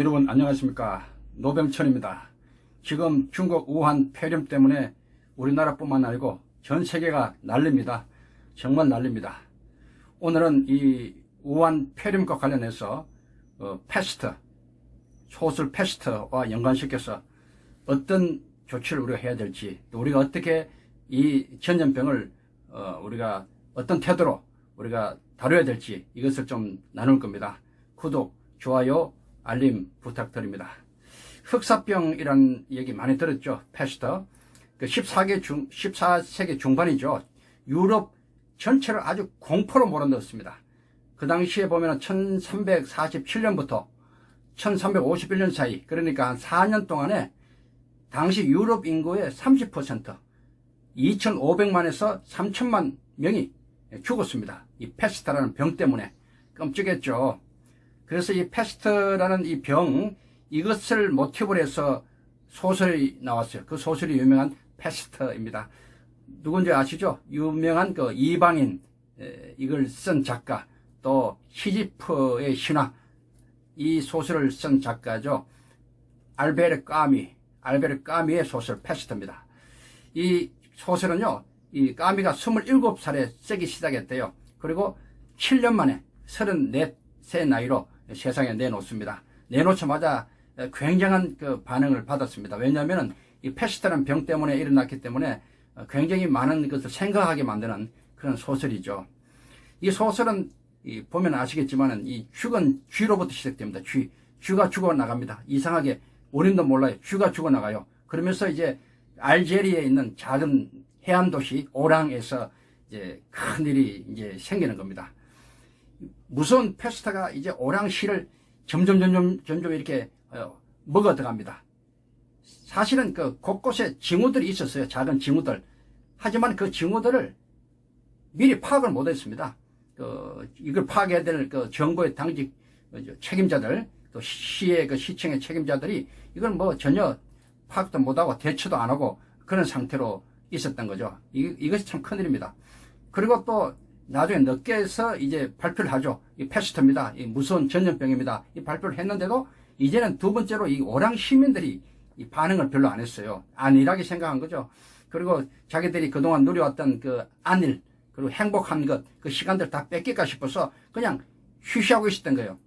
여러분 안녕하십니까 노병천입니다. 지금 중국 우한 폐렴 때문에 우리나라뿐만 아니고 전 세계가 난립니다. 정말 난립니다. 오늘은 이 우한 폐렴과 관련해서 어, 패스트 소술 패스트와 연관시켜서 어떤 조치를 우리가 해야 될지 또 우리가 어떻게 이 전염병을 어, 우리가 어떤 태도로 우리가 다뤄야 될지 이것을 좀 나눌 겁니다. 구독, 좋아요, 알림 부탁드립니다. 흑사병이라는 얘기 많이 들었죠. 패스터. 그 14개 중, 14세기 중반이죠. 유럽 전체를 아주 공포로 몰아넣었습니다. 그 당시에 보면 1347년부터 1351년 사이, 그러니까 한 4년 동안에 당시 유럽 인구의 30%, 2,500만에서 3천만 명이 죽었습니다. 이 패스트라는 병 때문에. 끔찍했죠. 그래서 이 패스트라는 이 병, 이것을 모티브로 해서 소설이 나왔어요. 그 소설이 유명한 패스트입니다. 누군지 아시죠? 유명한 그 이방인, 에, 이걸 쓴 작가, 또 시지프의 신화, 이 소설을 쓴 작가죠. 알베르 까미, 알베르 까미의 소설 패스트입니다. 이 소설은요, 이 까미가 27살에 쓰기 시작했대요. 그리고 7년 만에 34세 나이로 세상에 내놓습니다. 내놓자마자 굉장한 그 반응을 받았습니다. 왜냐하면 이 패스트라는 병 때문에 일어났기 때문에 굉장히 많은 것을 생각하게 만드는 그런 소설이죠. 이 소설은 이 보면 아시겠지만은 이 죽은 쥐로부터 시작됩니다. 쥐. 쥐가 죽어 나갑니다. 이상하게 원인도 몰라요. 쥐가 죽어 나가요. 그러면서 이제 알제리에 있는 작은 해안 도시 오랑에서 이제 큰 일이 이제 생기는 겁니다. 무서운 페스타가 이제 오랑시를 점점 점점 점점 이렇게 어, 먹어 들어갑니다. 사실은 그 곳곳에 징후들이 있었어요. 작은 징후들. 하지만 그 징후들을 미리 파악을 못했습니다. 그 이걸 파악해야 될 그 정부의 당직 책임자들 또 시의 그 시청의 책임자들이 이걸 뭐 전혀 파악도 못하고 대처도 안 하고 그런 상태로 있었던 거죠. 이, 이것이 참 큰일입니다. 그리고 또 나중에 늦게서 이제 발표를 하죠. 이 패스트입니다. 이 무서운 전염병입니다. 이 발표를 했는데도 이제는 두 번째로 이 오랑 시민들이 이 반응을 별로 안 했어요. 안일하게 생각한 거죠. 그리고 자기들이 그동안 누려왔던 그 안일, 그리고 행복한 것, 그 시간들 다 뺏길까 싶어서 그냥 휴시하고 있었던 거예요.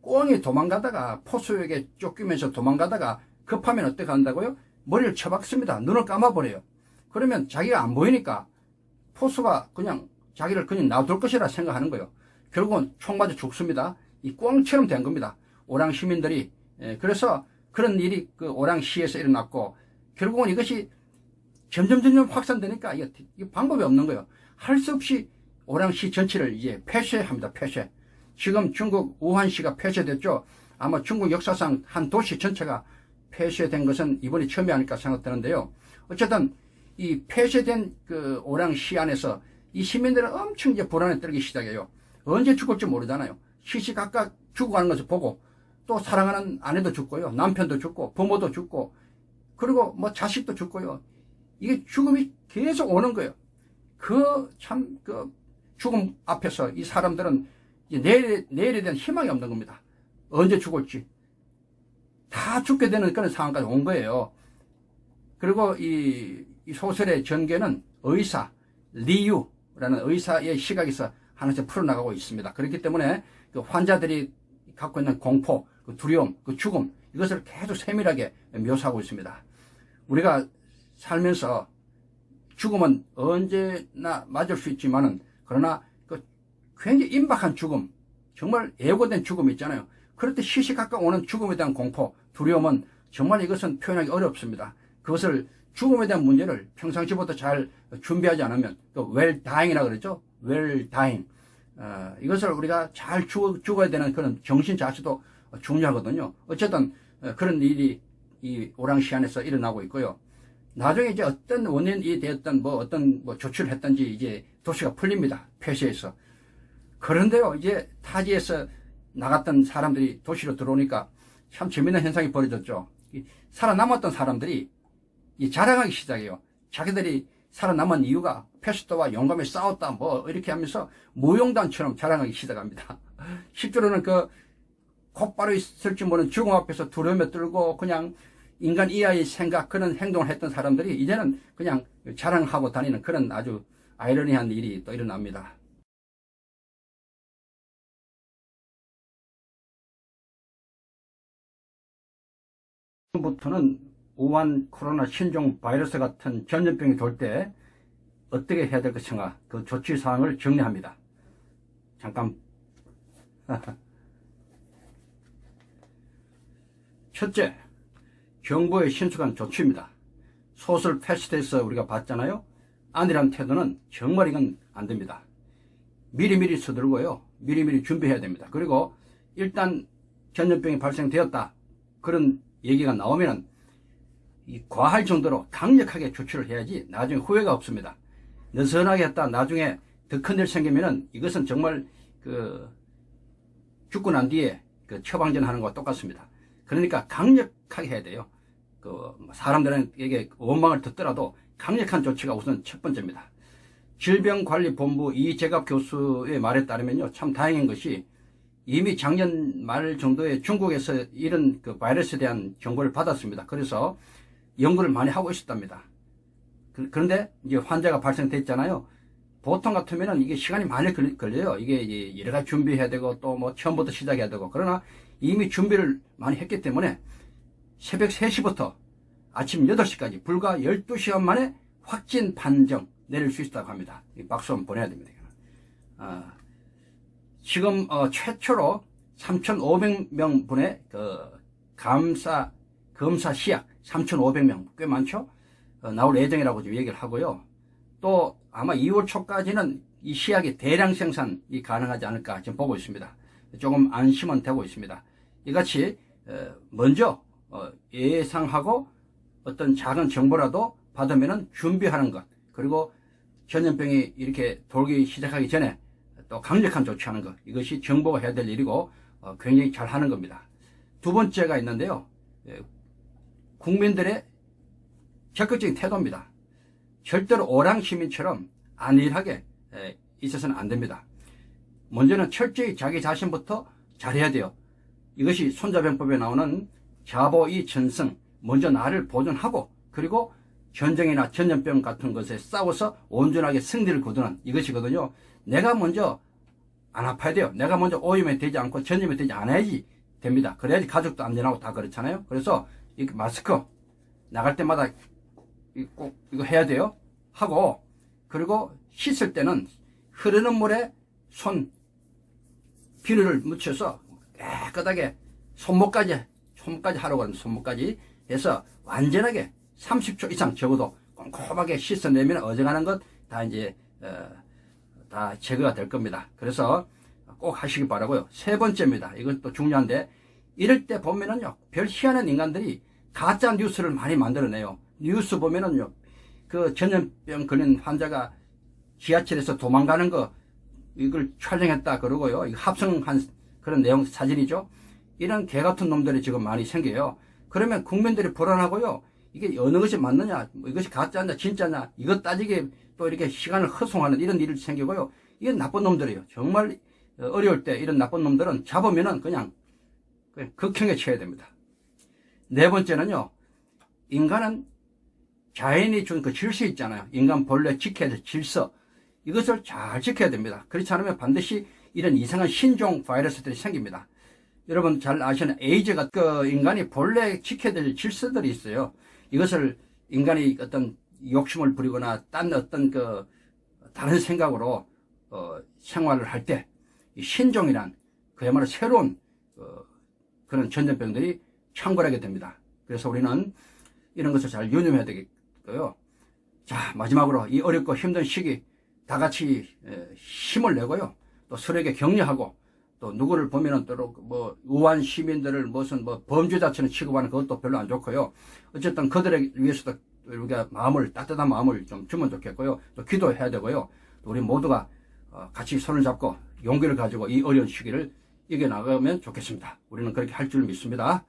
꽁이 도망가다가 포수에게 쫓기면서 도망가다가 급하면 어떻게 한다고요? 머리를 쳐박습니다. 눈을 감아버려요. 그러면 자기가 안 보이니까 포수가 그냥 자기를 그냥 놔둘 것이라 생각하는 거예요. 결국은 총 맞아 죽습니다. 이 꽁처럼 된 겁니다. 오랑 시민들이. 예, 그래서 그런 일이 그 오랑시에서 일어났고 결국은 이것이 점점 점점 확산되니까 이게, 이게 방법이 없는 거예요. 할 수 없이 오랑시 전체를 이제 폐쇄합니다. 폐쇄. 지금 중국 우한시가 폐쇄됐죠. 아마 중국 역사상 한 도시 전체가 폐쇄된 것은 이번이 처음이 아닐까 생각되는데요. 어쨌든 이 폐쇄된 그 오랑 시 안에서 이 시민들은 엄청 이제 불안에 떨기 시작해요. 언제 죽을지 모르잖아요. 시시각각 죽어가는 것을 보고 또 사랑하는 아내도 죽고요. 남편도 죽고 부모도 죽고 그리고 뭐 자식도 죽고요. 이게 죽음이 계속 오는 거예요. 그 참 그 죽음 앞에서 이 사람들은 내일, 내일에 대한 희망이 없는 겁니다. 언제 죽을지. 다 죽게 되는 그런 상황까지 온 거예요. 그리고 이, 이 소설의 전개는 의사, 리유라는 의사의 시각에서 하나씩 풀어나가고 있습니다. 그렇기 때문에 그 환자들이 갖고 있는 공포, 그 두려움, 그 죽음, 이것을 계속 세밀하게 묘사하고 있습니다. 우리가 살면서 죽음은 언제나 맞을 수 있지만은, 그러나 그 굉장히 임박한 죽음, 정말 예고된 죽음 있잖아요. 그럴 때 시시각각 오는 죽음에 대한 공포, 두려움은 정말 이것은 표현하기 어렵습니다. 그것을 죽음에 대한 문제를 평상시부터 잘 준비하지 않으면 또 well dying이라 그러죠. well dying. 어, 이것을 우리가 잘 죽어, 죽어야 되는 그런 정신 자체도 중요하거든요. 어쨌든 어, 그런 일이 이 오랑시 안에서 일어나고 있고요. 나중에 이제 어떤 원인이 되었던 뭐 어떤 뭐 조치를 했던지 이제 도시가 풀립니다. 폐쇄해서. 그런데요, 이제 타지에서 나갔던 사람들이 도시로 들어오니까 참 재밌는 현상이 벌어졌죠. 살아남았던 사람들 이 자랑하기 시작해요. 자기들이 살아남은 이유가 패스트와 용감히 싸웠다, 뭐, 이렇게 하면서 무용단처럼 자랑하기 시작합니다. 실제로는 그 곧바로 있을지 모르는 죽음 앞에서 두려움에 떨고 그냥 인간 이하의 생각 그런 행동을 했던 사람들이 이제는 그냥 자랑하고 다니는 그런 아주 아이러니한 일이 또 일어납니다. 부터는 우한 코로나 신종 바이러스 같은 전염병이 돌 때 어떻게 해야 될 것인가 그 조치 사항을 정리합니다. 잠깐 첫째, 정부의 신속한 조치입니다. 소설 패스트에서 우리가 봤잖아요. 안일한 태도는 정말 이건 안 됩니다. 미리미리 서두르고요. 미리미리 준비해야 됩니다. 그리고 일단 전염병이 발생되었다. 그런 얘기가 나오면 이 과할 정도로 강력하게 조치를 해야지 나중에 후회가 없습니다. 느슨하게 했다 나중에 더 큰 일 생기면은 이것은 정말 그 죽고 난 뒤에 그 처방전 하는 것과 똑같습니다. 그러니까 강력하게 해야 돼요. 그 사람들에게 원망을 듣더라도 강력한 조치가 우선 첫 번째입니다. 질병관리본부 이재갑 교수의 말에 따르면요, 참 다행인 것이 이미 작년 말 정도에 중국에서 이런 그 바이러스에 대한 정보를 받았습니다. 그래서 연구를 많이 하고 있었답니다. 그- 그런데 이제 환자가 발생됐잖아요. 보통 같으면은 이게 시간이 많이 걸- 걸려요. 이게 여러 가지 준비해야 되고 또 뭐 처음부터 시작해야 되고 그러나 이미 준비를 많이 했기 때문에 새벽 3시부터 아침 8시까지 불과 12시간 만에 확진 판정 내릴 수 있다고 합니다. 이 박수 한번 보내야 됩니다. 아, 지금 어, 최초로 3,500명 분의 그 감사 검사 시약 3,500명 꽤 많죠? 어, 나올 예정이라고 지금 얘기를 하고요. 또 아마 2월 초까지는 이 시약이 대량 생산이 가능하지 않을까 지금 보고 있습니다. 조금 안심은 되고 있습니다. 이같이 어, 먼저 어, 예상하고 어떤 작은 정보라도 받으면 준비하는 것 그리고 전염병이 이렇게 돌기 시작하기 전에 또 강력한 조치하는 것 이것이 정부가 해야 될 일이고 어, 굉장히 잘 하는 겁니다. 두 번째가 있는데요. 예, 국민들의 적극적인 태도입니다. 절대로 오랑 시민처럼 안일하게 에, 있어서는 안 됩니다. 먼저는 철저히 자기 자신부터 잘해야 돼요. 이것이 손자병법에 나오는 자보이 전승, 먼저 나를 보존하고 그리고 전쟁이나 전염병 같은 것에 싸워서 온전하게 승리를 거두는 이것이거든요. 내가 먼저 안 아파야 돼요. 내가 먼저 오염이 되지 않고 전염이 되지 않아야지 됩니다. 그래야지 가족도 안전하고 다 그렇잖아요. 그래서 이 마스크 나갈 때마다 이- 꼭 이거 해야 돼요. 하고 그리고 씻을 때는 흐르는 물에 손 비누를 묻혀서 깨끗하게 손목까지 손목까지 하라고 하는 손목까지 해서 완전하게 30초 이상 적어도 꼼꼼하게 씻어내면 어져가는 것다 이제 어, 다 제거가 될 겁니다. 그래서 꼭 하시기 바라고요. 세 번째입니다. 이건 또 중요한데 이럴 때 보면은요 별 희한한 인간들이 가짜 뉴스를 많이 만들어내요. 뉴스 보면은요 그 전염병 걸린 환자가 지하철에서 도망가는 거 이걸 촬영했다 그러고요. 합성한 그런 내용 사진이죠. 이런 개 같은 놈들이 지금 많이 생겨요. 그러면 국민들이 불안하고요. 이게 어느 것이 맞느냐, 뭐 이것이 가짜냐, 진짜냐, 이것 따지게 또 이렇게 시간을 허송하는 이런 일이 생기고요. 이게 나쁜 놈들이에요. 정말 어려울 때 이런 나쁜 놈들은 잡으면은 그냥, 그냥 극형에 처해야 됩니다. 네 번째는요, 인간은 자연이 준 그 질서 있잖아요. 인간 본래 지켜야 될 질서. 이것을 잘 지켜야 됩니다. 그렇지 않으면 반드시 이런 이상한 신종 바이러스들이 생깁니다. 여러분 잘 아시는 에이즈가 그 인간이 본래 지켜야 될 질서들이 있어요. 이것을 인간이 어떤 욕심을 부리거나 딴 어떤 그 다른 생각으로 어, 생활을 할 때 신종이란 그야말로 새로운 어, 그런 전염병들이 창궐하게 됩니다. 그래서 우리는 이런 것을 잘 유념해야 되겠고요. 자 마지막으로 이 어렵고 힘든 시기 다 같이 에, 힘을 내고요. 또 서로에게 격려하고 또 누구를 보면은 또뭐 우한 시민들을 무슨 뭐 범죄자처럼 취급하는 그것도 별로 안 좋고요. 어쨌든 그들에 위해서도 우리가 마음을 따뜻한 마음을 좀 주면 좋겠고요. 또 기도해야 되고요. 또 우리 모두가 어, 같이 손을 잡고 용기를 가지고 이 어려운 시기를 이겨나가면 좋겠습니다. 우리는 그렇게 할 줄 믿습니다.